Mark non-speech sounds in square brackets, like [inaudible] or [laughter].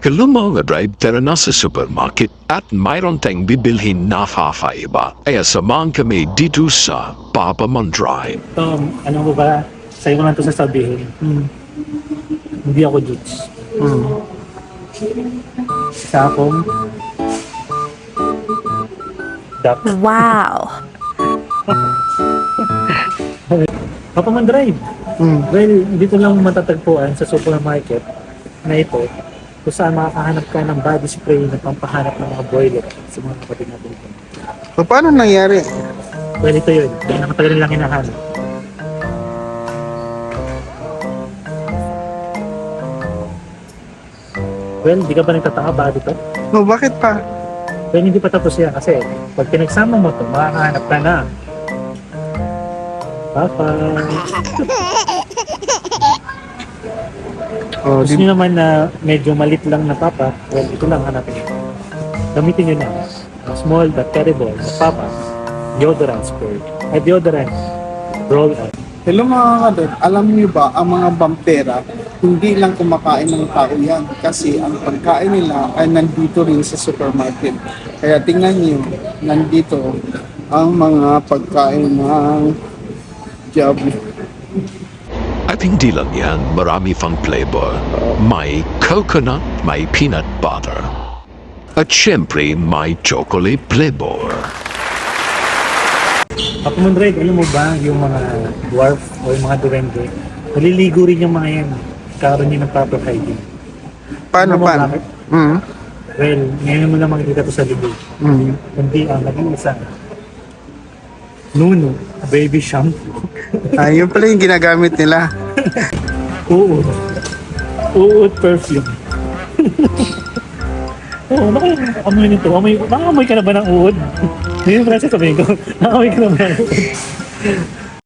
Kalumang drive tara na sa supermarket at mayroon tayong bibilhin na kakaiba. Kaya samahan kami dito sa Papa Mon Drive. Tom, ano ko ba? Sa'yo ko lang ito sasabihin. Hmm. Hindi ako Jutes. Hmm. Isa akong duck. Wow. [laughs] Papaman Drive. Hmm. Well, dito lang matatagpuan sa supermarket na ito kung saan makakahanap ka ng body spray na pampahanap ng mga boiler sa mga kapatid natin. So, paano nangyari? Well, ito yun. Dahil nakatagal nilang hinahanap. Well, di ka ba nagtataka ba dito? No, bakit pa? Well, hindi pa tapos yan kasi pag pinagsama mo ito, makakahanap ka na. Papa. [laughs] Oh, Gusto di, nyo naman na medyo malit lang na papa, well, ito lang hanapin nyo. Gamitin nyo na. Small but terrible na papa, deodorant spray. Ay, deodorant roll on. Hello mga kadot, alam niyo ba ang mga vampira hindi lang kumakain ng tao yan kasi ang pagkain nila ay nandito rin sa supermarket. Kaya tingnan niyo, nandito ang mga pagkain ng Diablo. At hindi lang yan, marami pang flavor. May coconut, may peanut butter. At syempre, may chocolate flavor. Pokemon Red, alam mo ba yung mga dwarf o yung mga duwende, naliligo rin yung mga yan. Karoon yung hygiene. paano, mo paano? bakit? Hmm. Well, ngayon mo lang makikita to sa libro. Hmm. Kundi ang naging isa. Nuno, baby shampoo. Ah, yun pala yung ginagamit nila. Oo. Uud perfume. Oo, oh, naku, amoy nito. Amoy, nakaamoy ka na ba ng uod? Ngayon, Francis, sabihin ko, nakaamoy ka na ba ng uod?